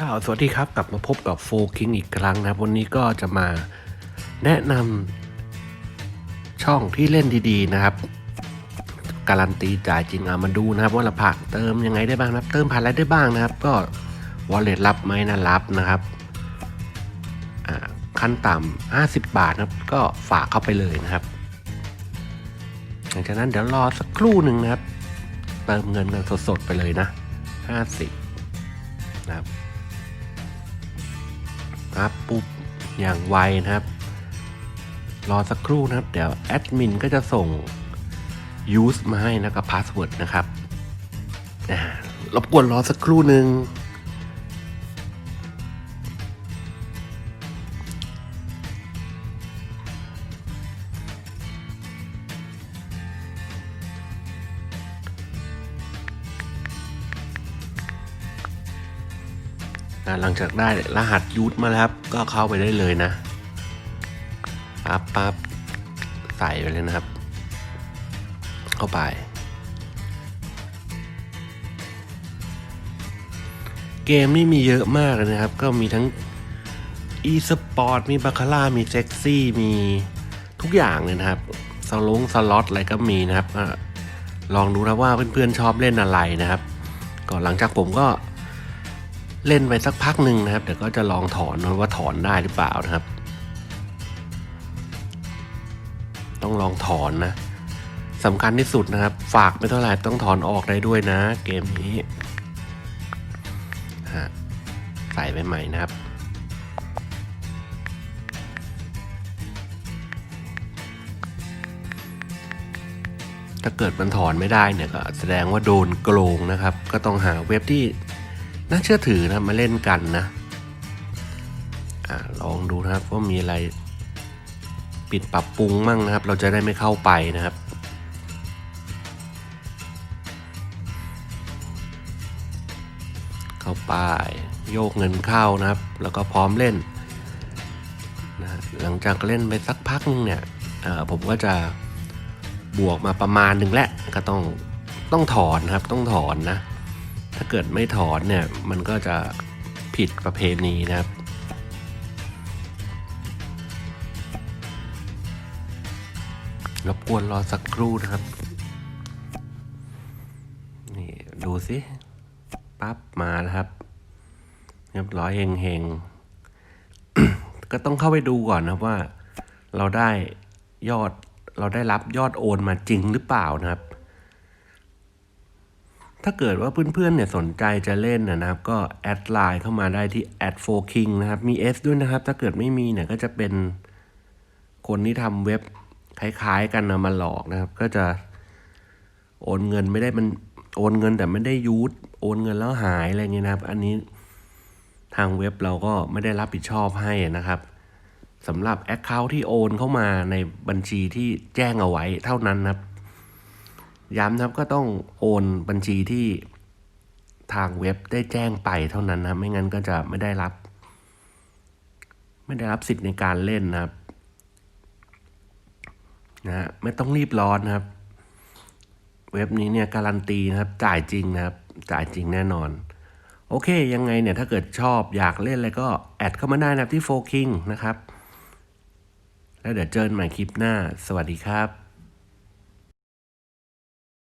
อ้าวสวัสดีครับ กลับมาพบกับโฟคิงอีกครั้งนะครับ วันนี้ก็จะมาแนะนำช่องที่เล่นดีๆนะครับ การันตีจ่ายจริงเอามาดูนะครับ ว่าเราผ่านเติมยังไงได้บ้างนะครับ เติมผ่านอะไรได้บ้างนะครับ ก็วอลเล็ตรับไหมนะรับนะครับขั้นต่ำ50 บาทนะครับ ก็ฝากเข้าไปเลยนะครับหลังจากนั้นเดี๋ยวรอสักครู่หนึ่งนะครับ เติมเงินกันสดๆไปเลยนะ 50นะครับ ครับปุ๊บอย่างไวนะครับ รอสักครู่นะครับ เดี๋ยวแอดมินก็จะส่ง use มาให้นะกับพาสเวิร์ดนะครับอ่ารบกวนรอสักครู่หนึ่ง หลังจากได้รหัสยูทมาแล้วครับก็เข้าไปได้เลยนะปั๊บปั๊บใส่ไปเลยนะครับ เข้าไป เกมนี่มีเยอะมากเลยนะครับ ก็มีทั้ง e-sport มีบาคาร่ามีเซ็กซี่มีทุกอย่างเลยนะครับสลงสล็อตอะไรก็มีนะครับลองดูนะว่าเพื่อนๆชอบเล่นอะไรนะครับ ก่อนหลังจากผมก็ เล่นไปสักพักหนึ่งนะครับ เดี๋ยวก็จะลองถอนว่าถอนได้หรือเปล่านะครับ ต้องลองถอนนะสำคัญที่สุดนะครับ ฝากไม่เท่าไหร่ต้องถอนออกได้ด้วยนะ เกมนี้ฮะใส่ไปใหม่นะครับถ้าเกิดมันถอนไม่ได้เนี่ยก็แสดงว่าโดนโกงนะครับ ก็ต้องหาเว็บที่ น่าเชื่อถือนะมาเล่นกันนะอะลองดูนะครับว่ามีอะไรปิดปรับปรุงมั่งนะครับ เราจะได้ไม่เข้าไปนะครับเข้าไปโยกเงินเข้านะครับ แล้วก็พร้อมเล่นนะหลังจากเล่นไปสักพักนึงเนี่ยผมก็จะบวกมาประมาณหนึ่งแหละก็ต้องต้องถอนนะครับต้องถอนนะ ถ้าเกิดไม่ถอนเนี่ยมันก็จะผิดประเพณีนะครับรบกวนรอสักครู่นะครับ นี่ดูสิปั๊บมาแล้วครับ เรียบร้อยเฮงเฮงๆก็ต้องเข้าไปดูก่อนนะครับว่า เราได้ยอดเราได้รับยอดโอนมาจริงหรือเปล่านะครับ ถ้าเกิดว่าเพื่อนๆเนี่ยสนใจจะเล่นนะครับ ก็แอดไลน์เข้ามาได้ที่ a d 4 king นะครับ มี S ด้วยนะครับ ถ้าเกิดไม่มีเนี่ยก็จะเป็นคนที่ทำเว็บคล้ายๆกันนะมาหลอกนะครับ ก็จะโอนเงินไม่ได้มันโอนเงินแต่ไม่ได้ยูทโอนเงินแล้วหายอะไรเงี้ยนะครับ อันนี้ทางเว็บเราก็ไม่ได้รับผิดชอบให้นะครับสำหรับ Account ที่โอนเข้ามาในบัญชีที่แจ้งเอาไว้เท่านั้นนะครับ ย้ำนะครับก็ต้องโอนบัญชีที่ทางเว็บได้แจ้งไปเท่านั้นนะไม่งั้นก็จะไม่ได้รับ ไม่ได้รับสิทธิ์ในการเล่นนะครับนะฮะไม่ต้องรีบร้อนนะครับ เว็บนี้เนี่ยการันตีนะครับ จ่ายจริงนะครับ จ่ายจริงแน่นอน โอเคยังไงเนี่ยถ้าเกิดชอบอยากเล่นอะไรก็แอดเข้ามาได้นะครับที่โฟคิงนะครับ แล้วเดี๋ยวเจอกันใหม่คลิปหน้า สวัสดีครับ